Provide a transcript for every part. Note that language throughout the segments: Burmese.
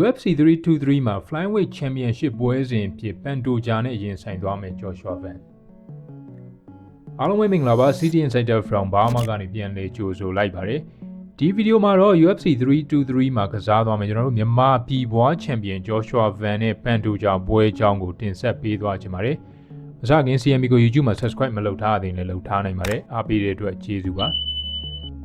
UFC 323မှာ Flyweight Championship ပွဲစဉ်ဖြစ်ပန်တိုဂျာနဲ့ရင်ဆိုင်သွားမယ် Joshua Van အားလုံးပဲမင်္ဂလာပါ City Insider from Burma ကနေပြန်လည်ကြိုဆိုလိုက်ပါတယ်ဒီဗီဒီယိုမှာတော့ UFC 323မှာကစားသွားမယ်ကျွန်တော်တို့မြန်မာပြည်ပွားချန်ပီယံ Joshua Van နဲ့ပန်တိုဂျာပွဲအကြောင်းကိုတင်ဆက်ပေးသွားချင်ပါတယ်အစကင် CMB ကို YouTube မှာ Subscribe မလုပ်ထားသေးရင်လည်းလုပ်ထားနိုင်ပါတယ်အားပေးတဲ့အတွက်ကျေးဇူးပါ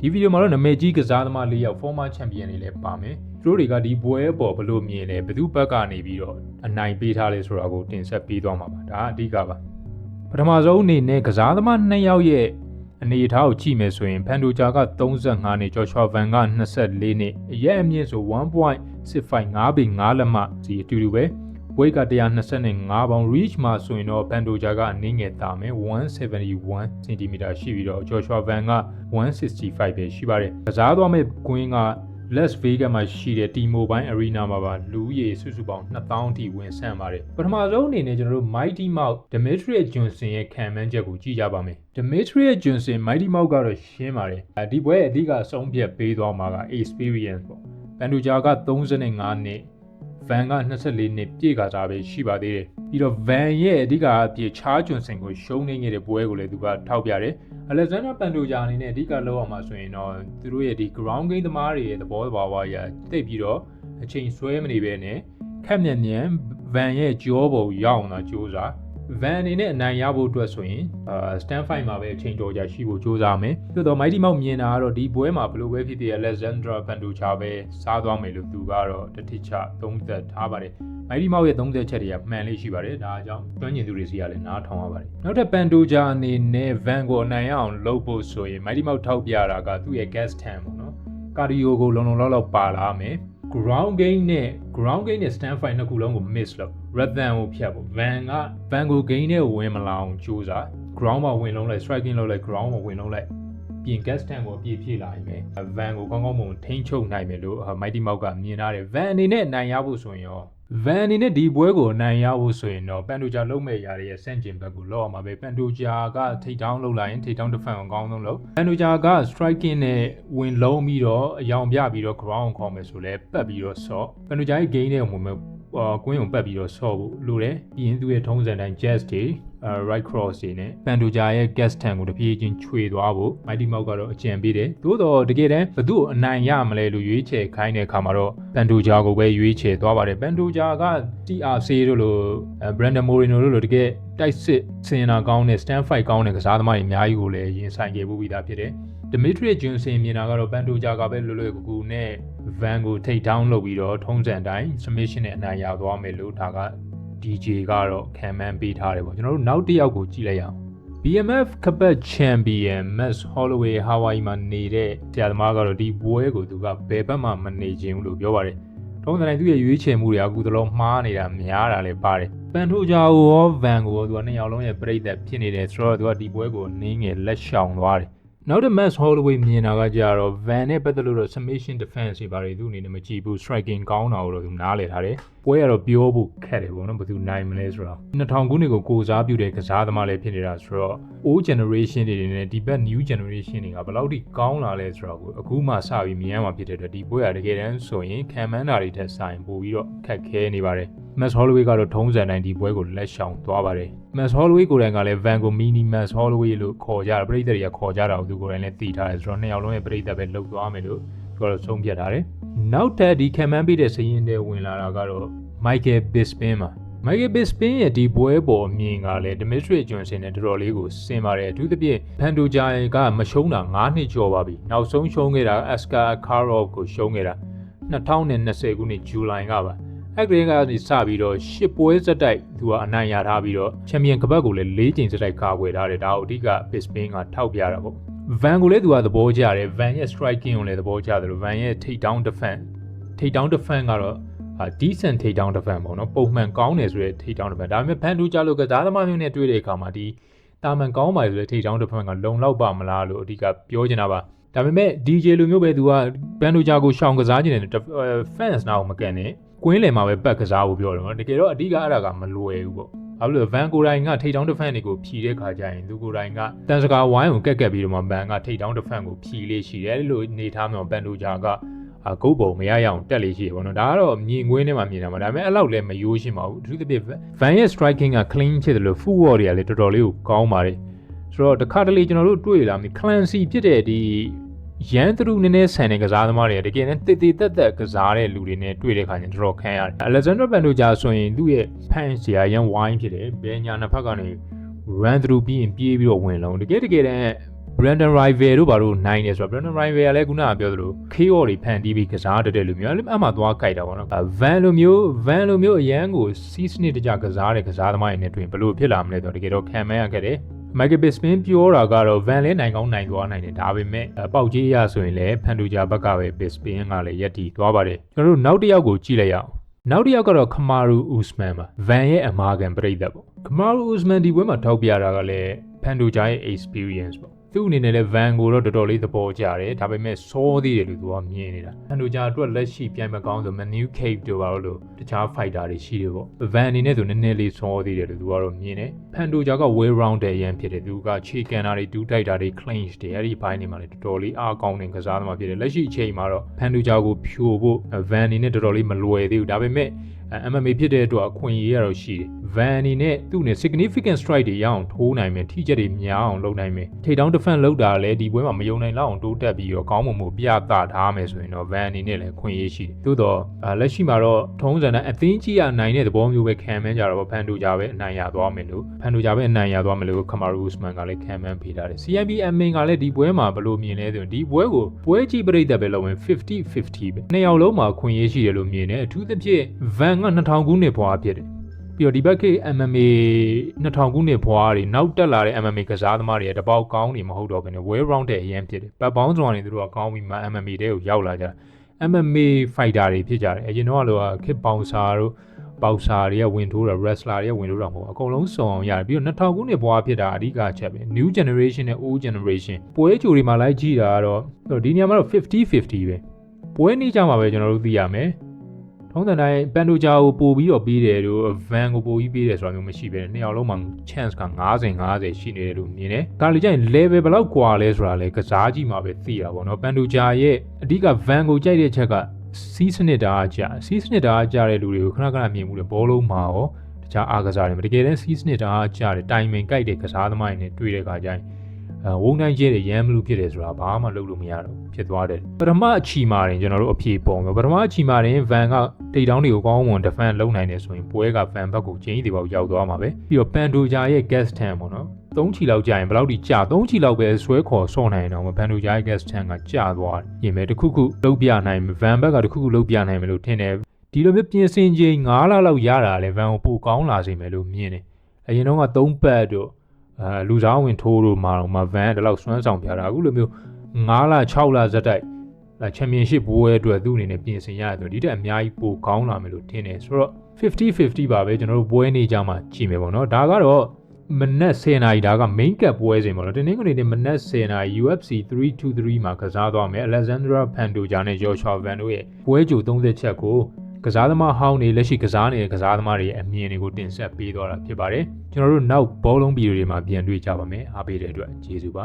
ဒီဗီဒီယိုမှာတော့နာမည်ကြီးကစားသမား၄ယောက် former champion တွေလည်းပါမယ် သူတို့တွေကဒီပွဲပေါ်ဘလို့မြင်လဲဘယ်သူဘက်ကနေပြီးတော့အနိုင်ပေးထားလဲဆိုတာကိုတင်ဆက်ပေးသွားမှာပါဒါအဓိကပါပထမဆုံးအနေနဲ့ကစားသမား2ယောက်ရဲ့အနေအထားကိုကြည့်မယ်ဆိုရင်ဖန်တိုဂျာက35နှစ်ကျော်ချော်ဗန်က24နှစ်အရက်အမြင့်ဆို1.65ပေ5လက်မှစီအတူတူပဲဝိတ်က125ပေါင် reach မှာဆိုရင်တော့ဖန်တိုဂျာကအနည်းငယ်တာမယ်171 cm ရှိပြီးတော့ဂျော်ချော်ဗန်က165ပဲရှိပါတယ်ကစားသွားမဲ့ကွင်းက Las Vegas မှာရှိတဲ့ T-Mobile Arena မှာပါလူရေစုစုပေါင်း2000ထိဝင်ဆန့်ပါတယ်ပထမဆုံးအနေနဲ့ကျွန်တော်တို့ Mighty Mouse Demetrius Johnson ရဲ့ခံမှန်းချက်ကိုကြည့်ကြပါမယ် Demetrius Johnson Mighty Mouse ကတော့ရှင်းပါတယ်ဒီပွဲအဓိကအဆုံးဖြတ်ပေးသွားမှာက experience ပေါ့ပန်ဒူဂျာက35နှစ် Van က24နှစ်ပြည့်ကစားပဲရှိပါသေးတယ်ပြီးတော့ Van ရဲ့အဓိကအဖြစ် Charles Johnson ကိုရှုံးနေခဲ့တဲ့ပွဲကိုလည်းသူကထောက်ပြတယ် Alexander Pantoja အနေနဲ့အဓိကလောက်အောင်မှာဆိုရင်တော့သူတို့ရဲ့ဒီ ground game သမားတွေရဲ့သဘောတဘာဝအရတိတ်ပြီးတော့အချိန်ဆွဲမနေပဲနဲ့ခက်မြန်မြန် Van ရဲ့ကြောပုံရောက်အောင်သာစူးစ မ်း van အနေနဲ့အနိုင်ရဖို့အတွက်ဆိုရင်အာ stand fight မှာပဲအချိန်တော်ကြာရှိဖို့ကြိုးစားမယ်။သို့တော့ mighty mouse မြင်တာကတော့ဒီပွဲမှာဘလို့ပဲဖြစ်ဖြစ် Alexandra Pantoja ပဲစားသွားမယ်လို့သူကတော့တတိချသုံးသက်ထားပါတယ်။ mighty mouse ရဲ့သုံးသက်ချက်တွေကမှန်လေးရှိပါတယ်။ဒါအကြောင်းတွန်းကျင်သူတွေစီကလည်းနားထောင်ရပါတယ်။နောက်ထပ် Pantoja အနေနဲ့ van ကိုအနိုင်ရအောင်လုပ်ဖို့ဆိုရင် mighty mouse ထောက်ပြတာကသူ့ရဲ့ gas tank ပေါ့နော်။ cardio ကိုလုံလုံလောက်လောက်ပါလာမယ်။ ground game နဲ့ ground game နဲ့ stand fight နှစ်ခုလုံးကို miss လုပ် rhythm ကိုဖြတ်ဖို့ van က van ကို game နဲ့ဝင်မလာအောင်ကြိုးစား ground မှာဝင်လုံးလိုက် striking လုပ်လိုက် ground မှာဝင်လုံးလိုက်ပြင် gas tank ကိုအပြည့်ဖြည့်လာရင်ပဲ van ကိုကောင်းကောင်းမွန်ထိန်းချုပ်နိုင်မယ်လို့ mighty mouse ကမြင်ထားတယ် van အနေနဲ့နိုင်ရဖို့ဆိုရင်ရော van အနေနဲ့ဒီပွဲကိုနိုင်ရဖို့ဆိုရင်တော့ပန်တိုဂျာလုံးမဲ့ຢာတွေရဲ့စန့်ကျင်ဘက်ကိုလောက်အောင်ပါပဲပန်တိုဂျာကထိတ်တောင်းလောက်လာရင်ထိတ်တောင်းတစ်ဖက်အောင်ကောင်းဆုံးလို့ပန်တိုဂျာက striking နဲ့ဝင်လုံးပြီးတော့အယောင်ပြပြီးတော့ ground ခေါ်မယ်ဆိုလဲပတ်ပြီးတော့ဆော့ပန်တိုဂျာရဲ့ gain နဲ့ဝင်မဲ့ ကွင်းကိုပတ်ပြီးတော့ဆော့ဖို့လိုတယ်ပြီးရင်သူ့ရဲ့ထုံးစံတိုင်း jazz တွေ right cross တွေနဲ့ပန်တိုဂျာရဲ့ gas tank ကိုတပြေးချင်းခြွေသွားဖို့ mighty mouse ကတော့အကြံပေးတယ်သို့တော့တကယ်တမ်းဘသူ့အနိုင်ရမလဲလို့ရွေးချယ်ခိုင်းတဲ့အခါမှာတော့ပန်တိုဂျာကိုပဲရွေးချယ်သွားပါတယ်ပန်တိုဂျာက TRC တို့လို Brandon Moreno တို့လိုတကယ်တိုက်စစ်စင်နာကောင်းတဲ့ stand fight ကောင်းတဲ့ကစားသမားတွေအများကြီးကိုလည်းရင်ဆိုင်ခဲ့ပြီးသားဖြစ်တယ် Dimitri Johnson မြင်တာကတော့ Pantoja ကပဲလွယ်လွယ်ကူကူနဲ့ Van ကိုထိတ်တောင်းလုပ်ပြီးတော့ထုံးစံတိုင်း submission နဲ့အနိုင်ရသွားမယ်လို့ဒါက DJ ကတော့ခံမှန်းပေးထားတယ်ပေါ့ကျွန်တော်တို့နောက်တစ်ယောက်ကိုကြည့်လိုက်ရအောင် BMF ကပတ် Champion Max Holloway Hawaii မှာနေတဲ့ဆရာသမားကတော့ဒီပွဲကိုသူကဘယ်ဘက်မှမနေခြင်းဘူးလို့ပြောပါတယ်ထုံးစံတိုင်းသူ့ရဲ့ရွေးချယ်မှုတွေအခုတလုံးမှားနေတာများတာလည်းပါတယ်ပန်ထိုဂျာကိုရော Van ကိုရောသူကနှစ်ယောက်လုံးရဲ့ပြိသက်ဖြစ်နေတယ်ဆိုတော့သူကဒီပွဲကိုနင်းငယ်လက်ရှောင်သွားတယ် နောက်တစ် Max Holloway မြင်တာကကြတော့ Van နဲ့ပတ်သက်လို့တော့ submission defense တွေပါတယ်သူအနေနဲ့မကြည့်ဘူး striking ကောင်းတာကိုတော့သူနားလည်ထားတယ်ပွဲကတော့ပြောဖို့ခက်တယ်ပေါ့နော်ဘယ်သူနိုင်မလဲဆိုတော့2000ခုနှစ်ကိုကိုစားပြုတဲ့ကစားသမားလည်းဖြစ်နေတာဆိုတော့ old generation တွေနဲ့ဒီဘက် new generation တွေကဘယ်လောက်ထိကောင်းလာလဲဆိုတော့အခုမှစပြီးမြင်ရမှာဖြစ်တဲ့အတွက်ဒီပွဲကတကယ်တမ်းဆိုရင်ခံမှန်းတာတွေထက်ဆိုင်ပိုပြီးတော့ခက်ခဲနေပါတယ် Max Holloway ကတော့ထုံးစံတိုင်းဒီပွဲကိုလက်ရှောင်သွားပါတယ် Max Holloway ကိုယ်တိုင်ကလည်း Van ကို mini Max Holloway လို့ခေါ်ကြတာပရိသတ်တွေကခေါ်ကြတာကိုသူကိုယ်တိုင်လည်းသိထားတယ်ဆိုတော့နှစ်ယောက်လုံးရဲ့ပရိသတ်ပဲလှုပ်သွားမယ်လို့သူကတော့ဆုံးဖြတ်ထားတယ်နောက်ထပ်ဒီခံမှန်းပေးတဲ့စရင်တွေဝင်လာတာကတော့ Michael Bisping ပါ Michael Bisping ရဲ့ဒီပွဲပေါ်အမြင်ကလည်း Dimitri Johnson နဲ့တော်တော်လေးကိုဆင်ပါတယ်အထူးသဖြင့်ဖန်တိုဂျာကမရှုံးတာ9နှစ်ကျော်ပါပြီနောက်ဆုံးရှုံးခဲ့တာ Askar Karov ကိုရှုံးခဲ့တာ2020ခုနှစ်ဇူလိုင်ကပါ အဲ့ဒီကနေစပြီးတော့ရှစ်ပွဲစက်တိုက်သူကအနိုင်ရထားပြီးတော့ချန်ပီယံကပတ်ကိုလည်း၄ချိန်စက်တိုက်ကာကွယ်ထားတယ်ဒါကိုအဓိက Bisping ကထောက်ပြတာပေါ့ Van ကိုလည်းသူကသဘောကျတယ် Van ရဲ့ striking ကိုလည်းသဘောကျတယ်လို့ Van ရဲ့ take down defense take down defense ကတော့အာ decent take down defense ပေါ့နော်ပုံမှန်ကောင်းတယ်ဆိုရဲ take down defense ဒါပေမဲ့ဖန်တူကြလို့ကစားသမားမျိုးနဲ့တွေ့တဲ့အခါမှာဒီတာမန်ကောင်းပါဆိုတဲ့ take down defense ကလုံလောက်ပါမလားလို့အဓိကပြောချင်တာပါဒါပေမဲ့ DJ လိုမျိုးပဲသူကဘန်ဒူဂျာကိုရှောင်ကစားခြင်းနဲ့ fans နာကိုမကန်နဲ့ ကွင်းလယ်မှာပဲပတ်ကစားဖို့ပြောတယ်နော်တကယ်တော့အဓိကအဲ့ဒါကမလွယ်ဘူးပေါ့ဘာလို့လဲဗန်ကိုတိုင်းကထိတ်တောင်းတစ်ဖက်တွေကိုဖြီတဲ့ခါကျရင်သူကိုတိုင်းကတန်စကာဝိုင်းကိုကက်ကက်ပြီးတော့မှဗန်ကထိတ်တောင်းတစ်ဖက်ကိုဖြီလေးရှိတယ်လို့နေထားမျိုးဘန်ဒူဂျာကဂုတ်ပုံမရရအောင်တက်လေးရှိတယ်ပေါ့နော်ဒါကတော့မြင်ကွင်းထဲမှာမြင်တာပါဒါပေမဲ့အဲ့လောက်လည်းမယိုးရှင်းပါဘူးအထူးသဖြင့် Van ရဲ့ striking က clean ဖြစ်တယ်လို့ footwork တွေကလည်းတော်တော်လေးကိုကောင်းပါတယ်ဆိုတော့တခါတလေကျွန်တော်တို့တွေ့လာပြီ clancy ဖြစ်တဲ့ဒီ ရန်သူနည်းနည်းဆန်တဲ့ကစားသမားတွေတကယ်နဲ့တည်တည်တက်တက်ကစားတဲ့လူတွေနဲ့တွေ့တဲ့ခါကျရင်တော်တော်ခံရတယ် Alexander Pantoja ဆိုရင်သူ့ရဲ့ fans တွေကရန် wine ဖြစ်တယ်ဘယ်ညာနှစ်ဖက်ကနေ run through ပြီးရင်ပြေးပြီးတော့ဝင်လုံးတကယ်တကယ်တမ်း Brandon Rival တို့ဘာလို့နိုင်နေဆိုတော့ Brandon Rival ကလည်းခုနကပြောသလို KO တွေဖန်တီးပြီးကစားတတ်တဲ့လူမျိုးအဲ့အမှသွားကြိုက်တာပေါ့နော် Van လိုမျိုး Van လိုမျိုးအရန်ကိုစီးစနစ်တကျကစားတဲ့ကစားသမားတွေနဲ့တွေ့ရင်ဘယ်လိုဖြစ်လာမလဲဆိုတော့တကယ်တော့ခံမရခဲ့တယ် Michael Bisping ပြောတာကတော့ Van လဲနိုင်ကောင်းနိုင်သွားနိုင်တယ်ဒါပေမဲ့ပေါက်ကြီးအရဆိုရင်လည်းဖန်တူဂျာဘက်ကပဲ Bisping ကလည်းရက်တီသွားပါတယ်ကျွန်တော်တို့နောက်တစ်ယောက်ကိုကြည့်လိုက်ရအောင်နောက်တစ်ယောက်ကတော့ Kamaru Usman ပါ Van ရဲ့အမာခံပြိသက်ပေါ့ Kamaru Usman ဒီပွဲမှာထောက်ပြတာကလည်းဖန်တူဂျာရဲ့ experience ပေါ့ သူ့အနေနဲ့လည်း van ကိုတော့တော်တော်လေးသဘောကျတယ်ဒါပေမဲ့စောသေးတယ်လို့သူကမြင်နေတာဖန်တို့ကြာအတွက်လက်ရှိပြိုင်မကောင်းဆို menu cave တို့ပါလို့တခြား fighter တွေရှိတယ်ပေါ့ van အနေနဲ့ဆိုနည်းနည်းလေးစောသေးတယ်လို့သူကတော့မြင်တယ်ဖန်တို့ကြာက way round တဲ့ရန်ဖြစ်တယ်သူကခြေကန်တာတွေဒူးတိုက်တာတွေ clinch တွေအဲ့ဒီဘိုင်းတွေမှာလည်းတော်တော်လေးအားကောင်းတဲ့ကစားသမားဖြစ်တယ်လက်ရှိအချိန်မှာတော့ဖန်တို့ကြာကိုဖြိုဖို့ van အနေနဲ့တော်တော်လေးမလွယ်သေးဘူးဒါပေမဲ့ MMA ဖြစ်တဲ့အတွက်အခွင့်အရေးရတော့ရှိတယ်။ Van အနေနဲ့သူ့နဲ့ significant strike တွေရအောင်ထိုးနိုင်မယ်ထိချက်တွေများအောင်လုပ်နိုင်မယ်။ထိတောင်း defense လုပ်တာလည်းဒီပွဲမှာမယုံနိုင်လောက်အောင်တိုးတက်ပြီးတော့ကောင်းမွန်မှုပြသထားမယ်ဆိုရင်တော့ Van အနေနဲ့လည်းခွင့်ရရှိတယ်။သို့တော့လက်ရှိမှာတော့ထုံးစံတဲ့အသင်းကြီးရနိုင်တဲ့သဘောမျိုးပဲခံမှန်းကြတော့ဖန်တူကြပဲအနိုင်ရသွားမယ်လို့ဖန်တူကြပဲအနိုင်ရသွားမယ်လို့ Kamaru Usman ကလည်းခံမှန်းပေးထားတယ်။ CMB Amin ကလည်းဒီပွဲမှာဘယ်လိုမြင်လဲဆိုရင်ဒီပွဲကိုပွဲကြီးပြိသက်ပဲလုပ်ရင်50-50ပဲ။နှစ်ယောက်လုံးမှာခွင့်ရရှိတယ်လို့မြင်တယ်။အထူးသဖြင့် Van က2000ခုနှစ်ဘွားဖြစ်တယ်ပြီးတော့ဒီဘက်ခေ MMA 2000ခုနှစ်ဘွားတွေနောက်တက်လာတဲ့ MMA ကစားသမားတွေတပေါက်ကောင်းနေမဟုတ်တော့ဘဲနဲ့ well round တဲ့အရင်ဖြစ်တယ်ပတ်ပေါင်းစုံကနေသူတို့ကကောင်းပြီးမှ MMA တဲ့ကိုရောက်လာကြ MMA fighter တွေဖြစ်ကြတယ်အရင်တော့လောက kid bouncer တို့ပေါက်စာတွေကဝင်ထိုးတာ wrestler တွေကဝင်ထိုးတာမဟုတ်အကုန်လုံးစုံအောင်ရတယ်ပြီးတော့2000ခုနှစ်ဘွားဖြစ်တာအဓိကချက်ပဲ new generation နဲ့ old generation ပွဲကြိုတွေမှာလိုက်ကြည့်တာကတော့ဒီနေရာမှာတော့50 50ပဲပွဲနေကြမှာပဲကျွန်တော်တို့သိရမယ် ထုံးစံတိုင်းပန်တိုဂျာကိုပို့ပြီးတော့ပြီးတယ်လို့ van ကိုပို့ပြီးပြီးတယ်ဆိုတာမျိုးမရှိပဲနှစ်ယောက်လုံးမှာ chance က90 50ရှိနေတယ်လို့မြင်တယ်။ဒါလေကျရင် level ဘယ်လောက်ကွာလဲဆိုတာလေကစားကြည့်မှာပဲသိတာပေါ့နော်။ပန်တိုဂျာရဲ့အဓိက van ကိုကြိုက်တဲ့ချက်ကစီးစနစ်တာအကြစီးစနစ်တာအကြတဲ့လူတွေကိုခဏခဏမြင်မှုတယ်ဘောလုံးမှာရောတခြားအားကစားတွေမှာတကယ်တမ်းစီးစနစ်တာအကြတဲ့တိုင်မင်ကြိုက်တဲ့ကစားသမားတွေနဲ့တွေ့တဲ့အခါကျရင်အဲ ဝုန်းတိုင်းကျဲတဲ့ရမ်းမလူဖြစ်တယ်ဆိုတာဘာမှလုပ်လို့မရတော့ဖြစ်သွားတယ်ပထမအချီမာရင်ကျွန်တော်တို့အဖြေပုံပဲပထမအချီမာရင် van ကတိတ်တောင်းတွေကိုကောင်းမွန် defend လုပ်နိုင်တယ်ဆိုရင်ပွဲက van ဘက်ကိုချင်းကြီးတွေပေါက်ရောက်သွားမှာပဲပြီးတော့ pandoja ရဲ့ gas tank ပေါ့နော်3ချီလောက်ကြာရင်ဘယ်လောက်ထိကြာ3ချီလောက်ပဲဆွဲခေါ်ဆော့နိုင်တော့မ pandoja ရဲ့ gas tank ကကြာသွားတယ်ရင်ပဲတခုခုလုပ်ပြနိုင် van ဘက်ကတခုခုလုပ်ပြနိုင်မယ်လို့ထင်တယ်ဒီလိုမျိုးပြင်ဆင်ချိန်9လလောက်ရတာလဲ van ကိုပိုကောင်းလာစေမယ်လို့မြင်တယ်အရင်တော့က3ပတ်တို့ အဲလူစားဝင်ထိုးလို့မာတော့မဗန်တလောက်စွမ်းဆောင်ပြတာအခုလိုမျိုး9လ6လဇက်တိုက်အဲချန်ပီယံရှစ်ဘိုးရဲ့အတွက်သူ့အနေနဲ့ပြင်ဆင်ရတယ်ဆိုဒီတက်အများကြီးပိုကောင်းလာမယ်လို့ထင်တယ်ဆိုတော့50-50ပါပဲကျွန်တော်တို့ပွဲနေကြမှာကြည့်မယ်ပေါ့နော်ဒါကတော့မနက်10နာရီဒါက main cap ပွဲစဉ်ပေါ့နော်တင်းတင်းကနေနေမနက်10နာရီ UFC 323မှာကစားသွားမယ် Alexandra Pantoja နဲ့ Joshua Van တို့ရဲ့ပွဲကြို30ချက်ကို ကစားသမားဟောင်းတွေလက်ရှိကစားနေတဲ့ကစားသမားတွေရဲ့အမြင်တွေကိုတင်ဆက်ပေးသွားတာဖြစ်ပါတယ်ကျွန်တော်တို့နောက်ဘောလုံးဗီဒီယိုတွေမှာပြန်တွေ့ကြပါမယ်အားပေးတဲ့အတွက်ကျေးဇူးပါ